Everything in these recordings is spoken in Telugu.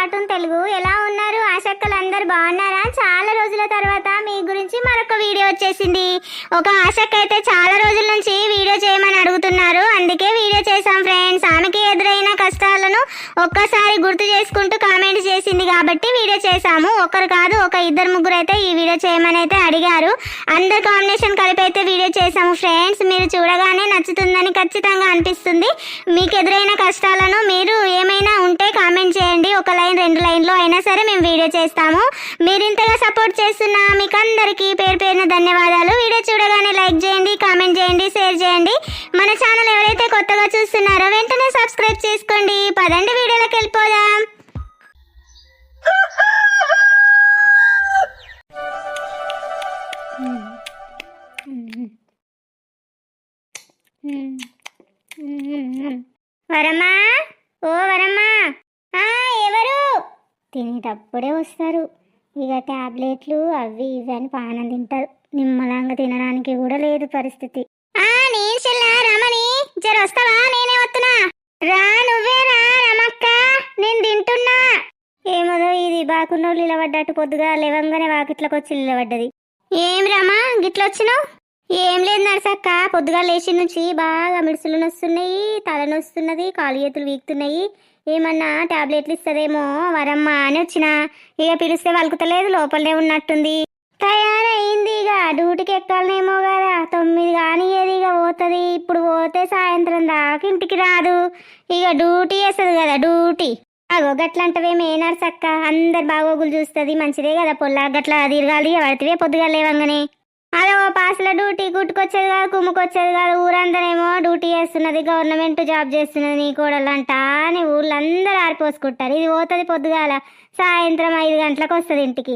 కార్టూన్ తెలుగు. ఎలా ఉన్నారు? ఆశక్కలు అందరు బాగున్నారా? చాలా రోజుల తర్వాత మీ గురించి మరొక వీడియో వచ్చేసింది. ఒక ఆశక్క అయితే చాలా రోజుల నుంచి వీడియో చేయమని అడుగుతున్నారు. అందుకే వీడియో చేసాం ఫ్రెండ్స్. ఆమెకి ఎదురై ఒక్కసారి గుర్తు చేసుకుంటూ కామెంట్ చేసింది కాబట్టి వీడియో చేశాము. ఒకరు కాదు ఒక ఇద్దరు ముగ్గురు అయితే ఈ వీడియో చేయమని అయితే అడిగారు. అందరు కాంబినేషన్ కలిపి అయితే వీడియో చేశాము ఫ్రెండ్స్ మీరు చూడగానే నచ్చుతుందని ఖచ్చితంగా అనిపిస్తుంది. మీకు ఎదురైన కష్టాలను మీరు ఏమైనా ఉంటే కామెంట్ చేయండి. ఒక లైన్ రెండు లైన్లో అయినా సరే మేము వీడియో చేస్తాము. మీరు ఇంతగా సపోర్ట్ చేస్తున్న మీకు అందరికీ పేరు పేరున ధన్యవాదాలు. వీడియో చూడగానే లైక్ చేయండి కామెంట్ చేయండి షేర్ చేయండి. మన ఛానల్ కొత్తగా చూస్తున్నారో వెంటనే సబ్స్క్రైబ్ చేసుకోండి. పదండి వీడియోలోకి వెళ్ళిపోదాం. వరమ్మా ఓ వరమ్మా ఆ, ఎవరు? తినేటప్పుడే వస్తారు. ఇక టాబ్లెట్లు అవి ఇవి అని పానం తింటారు. నిమ్మలంగా తినడానికి కూడా లేదు పరిస్థితి ఆ నేను చెల్లా రమణి జర వస్తావా? నేనే వస్తున్నా రా నువ్వే రా రమక్క. నేను తింటున్నా. ఏమదో ఇది బాకున్నోళ్ళు నిలబడ్డట్టు పొద్దుగా లేవంగానే వాకిట్లోకి వచ్చి నిలబడ్డది. ఏం రామా గిట్లొచ్చినావు? ఏం లేదు నరసక్క. పొద్దుగా లేచి నుంచి బాగా మిడుసులు నొస్తున్నాయి తల నొస్తున్నది కాలు చేతులు వీక్తున్నాయి. ఏమన్నా టాబ్లెట్లు ఇస్తుందేమో వరమ్మా అని వచ్చిన. ఇక పిలిస్తే వలుకుతలేదు లోపలనే ఉన్నట్టుంది. తయారైంది ఇక. డ్యూటీకి ఎక్కాలనేమో కదా. తొమ్మిది కానీ ఏది ఇక పోతుంది. ఇప్పుడు పోతే సాయంత్రం దాకా ఇంటికి రాదు. ఇక డ్యూటీ వేస్తుంది కదా డ్యూటీ. అగో గట్లంటవేమి ఏ నర్సక్క అందరు బాగోగులు చూస్తుంది. మంచిదే కదా. పొల్ల గట్ల తిరగాలి పడితే పొద్దుగా లేవంగానే. అదే ఓ పాసల డ్యూటీ గుట్టుకొచ్చేది కాదు కుమ్ముకొచ్చేది కాదు. ఊరందరేమో డ్యూటీ చేస్తున్నది గవర్నమెంట్ జాబ్ చేస్తున్నది నీ కోడలంట అని ఊళ్ళందరూ ఆరిపోసుకుంటారు. ఇది పోతుంది పొద్దుగాల సాయంత్రం ఐదు గంటలకు వస్తుంది ఇంటికి.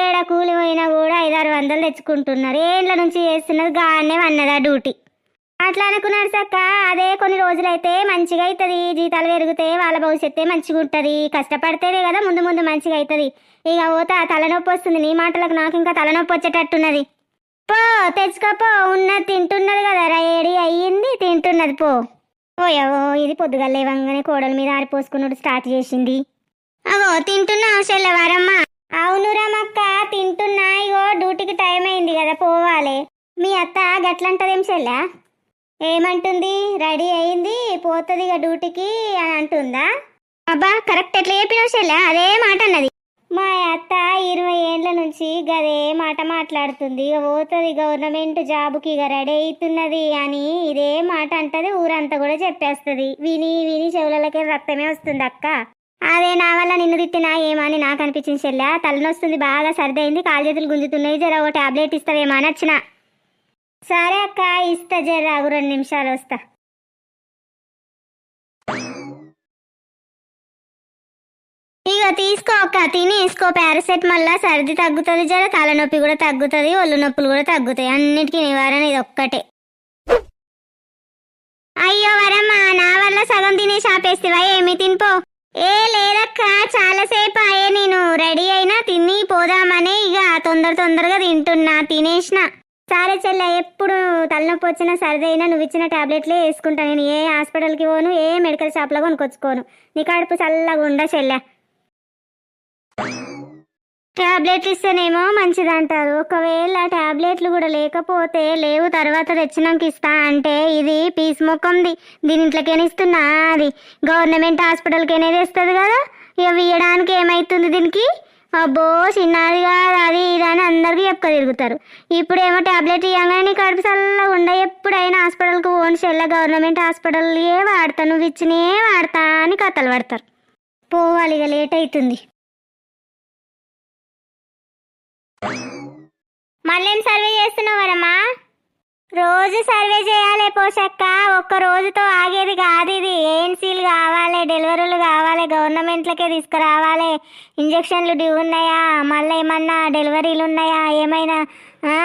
ఏడ కూలి పోయినా కూడా ఐదారు వందలు తెచ్చుకుంటున్నారు. ఏళ్ళ నుంచి చేస్తున్నది గానే అన్నదా డ్యూటీ. అట్లా అనుకున్నారు సక్క. అదే కొన్ని రోజులైతే మంచిగా అవుతుంది జీతాలు పెరిగితే వాళ్ళ భవిష్యత్తే మంచిగా ఉంటుంది. కష్టపడితేనే కదా ముందు ముందు మంచిగా అవుతుంది ఇక పోతా తలనొప్పి వస్తుంది. నీ మాటలకు నాకు ఇంకా తలనొప్పి వచ్చేటట్టున్నది. పో తెచ్చుకోపో ఉన్నది తింటున్నది కదా రెడీ అయ్యింది తింటున్నది పో. ఓయో ఇది పొద్దుగా లేవంగానే కోడల మీద ఆరిపోసుకున్నాడు స్టార్ట్ చేసింది. అవో తింటున్నా చెల్లవారమ్మా. అవును రమక్క తింటున్నా ఇగో డ్యూటీకి టైం అయింది కదా పోవాలి. మీ అత్త గట్లంటదేం చెల్లా? ఏమంటుంది? రెడీ అయింది పోతుంది ఇక డ్యూటీకి అని అంటుందా? అబ్బా కరెక్ట్ ఎట్లా చెప్పినావు చెల్లె? అదే మాట అన్నది. మా అత్త ఇరవై ఏళ్ళ నుంచి గదే మాట మాట్లాడుతుంది. ఇక పోతుంది గవర్నమెంట్ జాబ్కి ఇక రెడీ అవుతున్నది అని ఇదే మాట అంటది ఊరంతా కూడా చెప్పేస్తుంది. విని విని చెవులకే రక్తమే వస్తుంది అక్క. అదే నా వల్ల నిన్ను తిట్టినా ఏమని నాకు అనిపించింది చెల్లె. తలనొస్తుంది బాగా సర్దైంది కాలు చేతులు గుంజుతున్నాయి జర ఓ టాబ్లెట్ ఇస్తావేమో అని వచ్చిన సరే అక్క ఇస్తా జర్రాగు రెండు నిమిషాలు వస్తా. ఇక తీసుకో అక్క తిని వేసుకో. సర్ది తగ్గుతుంది జర తలనొప్పి కూడా తగ్గుతుంది ఒళ్ళు నొప్పులు కూడా తగ్గుతాయి. అన్నిటికీ నివారణ ఇది ఒక్కటే. అయ్యో వరమ్మా నా వల్ల సగం తినేసి ఆపేస్తావా ఏమి తినిపో. ఏ లేదక్క చాలాసేపు అయ్యే నేను రెడీ అయినా తిని పోదామని ఇక తొందర తొందరగా తింటున్నా తినేసిన. సరే చెల్ల ఎప్పుడు తలనొప్పి వచ్చినా సరిదైనా నువ్వు ఇచ్చిన టాబ్లెట్లే వేసుకుంటా. నేను ఏ హాస్పిటల్కి పోను ఏ మెడికల్ షాప్లో కొనుక్కొచ్చుకోను. నీ కడుపు చల్లగా ఉండ చెల్లె? టాబ్లెట్లు ఇస్తేనేమో మంచిదంటారు. ఒకవేళ టాబ్లెట్లు కూడా లేకపోతే లేవు తర్వాత తెచ్చినాక ఇస్తా అంటే ఇది పీస్ మొక్కంది. దీని ఇంట్లోకేనే ఇస్తున్నా అది. గవర్నమెంట్ హాస్పిటల్కేనే తెస్తుంది కదా? ఇక ఇవ్వడానికి ఏమైతుంది దీనికి? అబ్బో చిన్నది కాదు అది ఇది అని అందరికీ చెప్పుక తిరుగుతారు. ఇప్పుడేమో టాబ్లెట్ ఇవ్వగానే నీ కడుపు చల్లగా ఉండ. ఎప్పుడైనా హాస్పిటల్కి ఓన్ చెల్ల గవర్నమెంట్ హాస్పిటల్ ఏ వాడతా. నువ్వు ఇచ్చినే వాడతా అని కథలు పడతారు. పోవాలి ఇక లేట్ అవుతుంది మళ్ళీ సర్వే చేస్తున్నావరమ్మా? రోజు సర్వే చేయాలి పోషక్క. ఒక్క రోజుతో ఆగేది కాదు ఇది. ఏఎన్సీలు కావాలి డెలివరీలు కావాలి గవర్నమెంట్లకే తీసుకురావాలి. ఇంజక్షన్లు డ్యూ ఉన్నాయా? మళ్ళీ ఏమన్నా డెలివరీలు ఉన్నాయా? ఏమైనా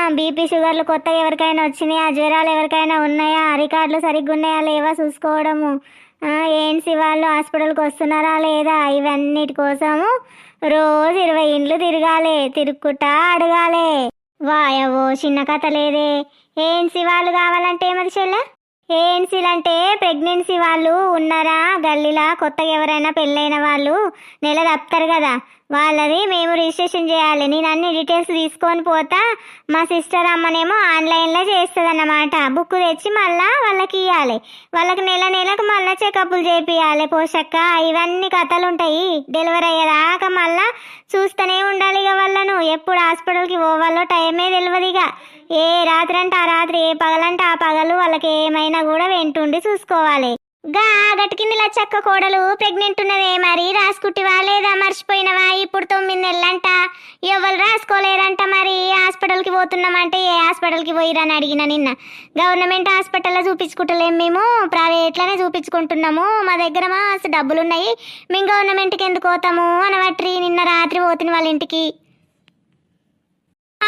బీపీ షుగర్లు కొత్తగా ఎవరికైనా వచ్చినాయా? జ్వరాలు ఎవరికైనా ఉన్నాయా? రికార్డులు సరిగ్గా ఉన్నాయా లేవా? చూసుకోవడము. ఏఎన్సీ వాళ్ళు హాస్పిటల్కి వస్తున్నారా లేదా? ఇవన్నిటి కోసము రోజు ఇరవై ఇండ్లు తిరగాలి తిరుక్కుంటా అడగాలి. వాయవో చిన్న కథ లేదే. ఏంటి వాళ్ళు కావాలంటే ఏమది చెల్లె? ఏఎన్సీలు అంటే ప్రెగ్నెన్సీ వాళ్ళు ఉన్నారా? గల్లీలా కొత్తగా ఎవరైనా పెళ్ళైన వాళ్ళు నెల తప్పుతారు కదా. వాళ్ళది మేము రిజిస్ట్రేషన్ చేయాలి. నేను అన్ని డీటెయిల్స్ తీసుకొని పోతా. మా సిస్టర్ అమ్మనేమో ఆన్లైన్లో చేస్తుంది అన్నమాట బుక్ తెచ్చి మళ్ళా వాళ్ళకి ఇవ్వాలి వాళ్ళకి నెల నెలకు మళ్ళీ చెకప్లు చేపియాలి పోషక ఇవన్నీ కథలు ఉంటాయి డెలివరీ అయ్యేదాకా మళ్ళా చూస్తూనే ఉండాలి ఇక వాళ్ళను. ఎప్పుడు హాస్పిటల్కి పోవాలో టైమే తెలియదు ఇక. ఏ రాత్రి అంటే ఆ రాత్రి ఏ పగలంటే ఆ పగలు వాళ్ళకి ఏమైనా కూడా వెంటుండి చూసుకోవాలి. గా గట్టుకింది లచ్చక్క కోడలు ప్రెగ్నెంట్ ఉన్నదే మరి. రాసుకుంటివా లేదా? మర్చిపోయినవా? ఇప్పుడు తొమ్మిది నెలలంట. ఎవరు రాసుకోలేరంట మరి. హాస్పిటల్కి పోతున్నామంటే ఏ హాస్పిటల్కి పోయిరని అడిగిన నిన్న. గవర్నమెంట్ హాస్పిటల్లో చూపించుకుంటలేం మేము. ప్రైవేట్లోనే చూపించుకుంటున్నాము. మా దగ్గర మా డబ్బులు ఉన్నాయి మేము గవర్నమెంట్కి ఎందుకు పోతాము? అనవట్రి నిన్న రాత్రి పోతుంది వాళ్ళ ఇంటికి.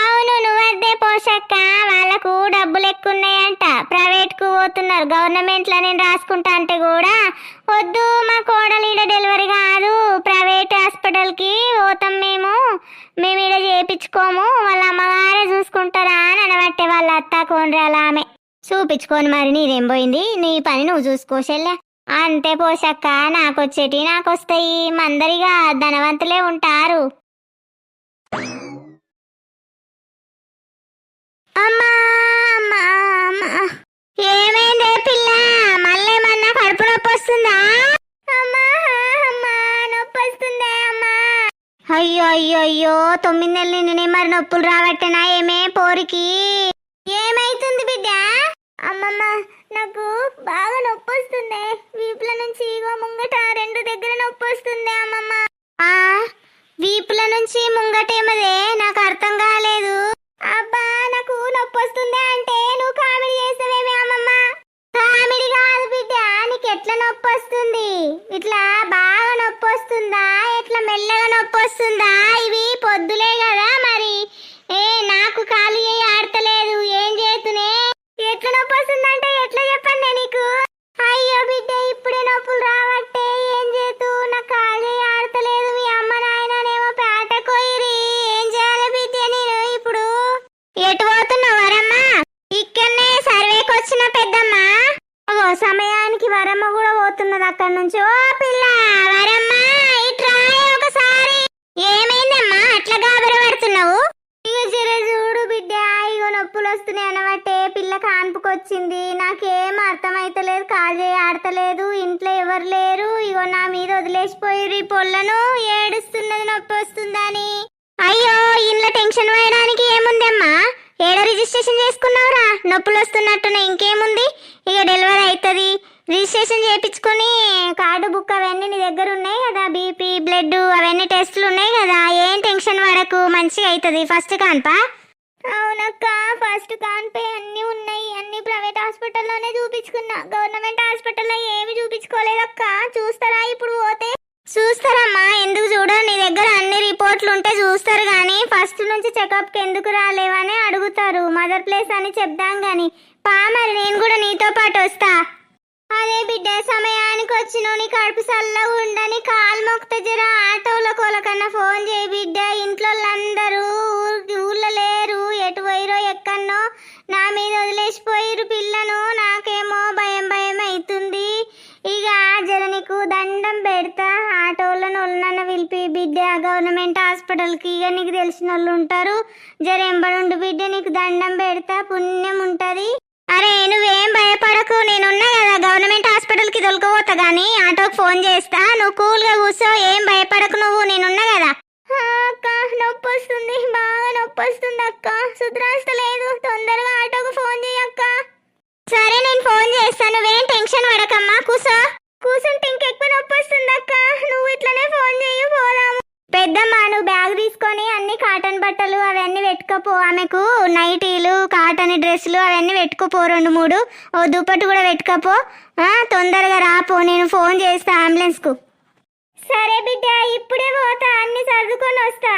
అవును నువ్వద్దే పోషక్క వాళ్ళకు డబ్బులు ఎక్కువ ఉన్నాయంట ప్రైవేట్కు పోతున్నారు. గవర్నమెంట్లో నేను రాసుకుంటా అంటే కూడా వద్దు మా కోడలు ఈడ డెలివరీ కాదు. ప్రైవేట్ హాస్పిటల్కి పోతాం మేము. మేము ఈడ చేపించుకోము. వాళ్ళ అమ్మగారే చూసుకుంటారా అని అనబట్టే వాళ్ళ అత్త కోనరాల ఆమె. చూపించుకోను మరి నీదేం పోయింది? నీ పని నువ్వు చూసుకోసెల్లే అంతే పోషక్క నాకొచ్చేటి నాకొస్తాయి. మందరిగా ధనవంతులే ఉంటారు అమ్మా అమ్మా అమ్మా ఏమైందే పిల్ల మళ్ళేమన్నా కడుపు నొప్పి వస్తుందా? నొప్పి వస్తుందే అమ్మా. అయ్యో అయ్యో అయ్యో తొమ్మిది నెలలు నేనే మరి నొప్పులు రాబట్టనా ఏమే పోరికి? ఏమైతుంది బిడ్డ? అమ్మమ్మ నాకు బాగా నొప్పి వస్తుంది వీపుల నుంచి ఇగో ముంగట రెండు దగ్గర నొప్పి వస్తుంది అమ్మమ్మ. ఆ వీపుల నుంచి ముంగట ఏమదే నాకు ఇట్లా బాగా నొప్పి వస్తుందా? ఇట్లా మెల్లగా నొప్పి వస్తుందా? ఇవి పొద్దులే కదా మరి. ఏ నాకు ఖాళీ అయ్యి ఆడతలేదు. ఏం చేతునే ఎట్లా నొప్పి వస్తుందంటే ఎట్లా చెప్పండి నీకు? అయ్యో బిడ్డ ఇప్పుడే నొప్పులు రావట్టే. ఏం చేతు నా ఖాళీ ఆడతలేదు. మీ అమ్మ నాయననేమో పేట కోయిరి ఏం చేయాలి బిడ్డ నేను ఇప్పుడు? ఎటు కాన్పుకొచ్చింది. నాకేం అర్థమైతలేదు కాలు చేయి ఆడతలేదు ఇంట్లో ఎవరు లేరు. ఇగో నా మీద వదిలేసిపోయి ఈ పొల్లను. ఏడుస్తున్నది నొప్పి వస్తుందని. అయ్యో ఇంట్లో టెన్షన్ వేయడానికి ఏముందమ్మా? ఏడ రిజిస్ట్రేషన్ చేసుకున్నావురా? నొప్పులు వస్తున్నట్టునే ఇంకేముంది? ఇక డెలివరీ అవుతుంది రిజిస్ట్రేషన్ చేయించుకొని కార్డు బుక్ అవన్నీ నీ దగ్గర ఉన్నాయి కదా? బీపీ బ్లడ్ అవన్నీ టెస్టులు ఉన్నాయి కదా? ఏం టెన్షన్ పడకు మంచిగా అవుతుంది ఫస్ట్ కాన్పా? అవునక్క ఫస్ట్ కాన్పే అన్నీ ఉన్నాయి. చూపించుకున్నా గవర్నమెంట్ హాస్పిటల్లో ఏమి చూపించుకోలేదక్క చూస్తారా ఇప్పుడు పోతే? చూస్తారమ్మా. ఎందుకు చూడ? నీ దగ్గర అన్ని రిపోర్ట్లు ఉంటే చూస్తారు కానీ ఫస్ట్ నుంచి చెకప్కి ఎందుకు రాలేవని అడుగుతారు. మదర్ ప్లేస్ అని చెప్దాం గాని. పా మరి నేను కూడా నీతో పాటు వస్తా. అదే బిడ్డ సమయానికి వచ్చిన నీ కడుపు సల్లగా ఉండని కాలు మొక్త జర ఆటోలో కోలకన్నా ఫోన్ చేయి బిడ్డ. ఇంట్లో అందరూ ఊళ్ళో లేరు. నా మీద వదిలేసిపోయిరు పిల్లను. నాకేమో భయం భయం అవుతుంది ఇక జర నీకు దండం పెడతా. ఆటోలను వాళ్ళనన్న పిలిపి బిడ్డ గవర్నమెంట్ హాస్పిటల్కి ఇక నీకు తెలిసిన వాళ్ళు ఉంటారు. జర ఎంబడుండు బిడ్డ నీకు దండం పెడతా. పుణ్యం ఉంటుంది. అరే నువ్వేం భయపడకు. నేనున్నా కదా గవర్నమెంట్ హాస్పిటల్కి దొలకపోతా కానీ ఆటోకి ఫోన్ చేస్తా. నువ్వు కూల్గా కూర్చో. ఏం భయపడకు నువ్వు. నేనున్నా కదా. అక్క నొప్పి వస్తుంది బాగా నొప్పి వస్తుంది అక్క సుధరాస్తలేదు తొందరగా ఆటోకు ఫోన్ చేయక్క. సరే నేను ఫోన్ చేస్తాను. నువ్వేం టెన్షన్ పడకమ్మా. కూసో. కూసుంటే ఇంకెక్కువ నొప్పి వస్తుంది అక్క నువ్వు ఇట్లనే ఫోన్ చేయి పోదాము. పెద్దమ్మ నువ్వు బ్యాగ్ తీసుకొని అన్ని కాటన్ బట్టలు అవన్నీ పెట్టుకపో ఆమెకు నైటీలు కాటన్ డ్రెస్సులు అవన్నీ పెట్టుకుపో రెండు మూడు. ఓ దుప్పటి కూడా పెట్టుకోపో తొందరగా రాపో నేను ఫోన్ చేస్తా అంబులెన్స్కు. సరే బిడ్డ ఇప్పుడే పోతా. అన్ని సర్దుకొని వస్తా.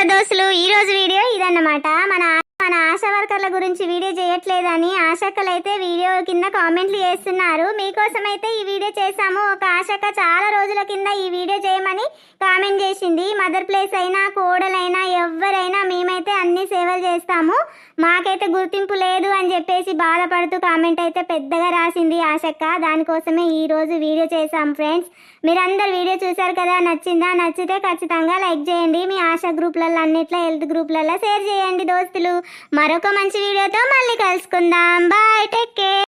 హలో దోస్తులు ఈ రోజు వీడియో ఇదన్నమాట. మన మన ఆశా వర్కర్ల గురించి వీడియో చేయట్లేదని ఆశక్కలు అయితే వీడియో కింద కామెంట్లు చేస్తున్నారు. మీకోసం అయితే ఈ వీడియో చేశాము. ఒక ఆశక్క చాలా రోజుల కింద ఈ వీడియో చేయమని కామెంట్ చేసింది. మదర్ ప్లేస్ అయినా కోడలైనా ఎవరైనా మేమైతే అన్ని సేవలు చేస్తాము. మాకైతే గుర్తింపు లేదు అని చెప్పేసి బాధపడుతూ కామెంట్ అయితే పెద్దగా రాసింది ఆశక్క. దానికోసమే ఈ రోజు వీడియో చేశాం ఫ్రెండ్స్. మీరందరు వీడియో చూసారు కదా నచ్చిందా? నచ్చితే ఖచ్చితంగా లైక్ చేయండి. మీ ఆశా గ్రూప్లలో అన్నిట్లో హెల్త్ గ్రూప్లలో షేర్ చేయండి దోస్తులు. మరొక మంచి వీడియోతో మళ్ళీ కలుసుకుందాం. Bye take care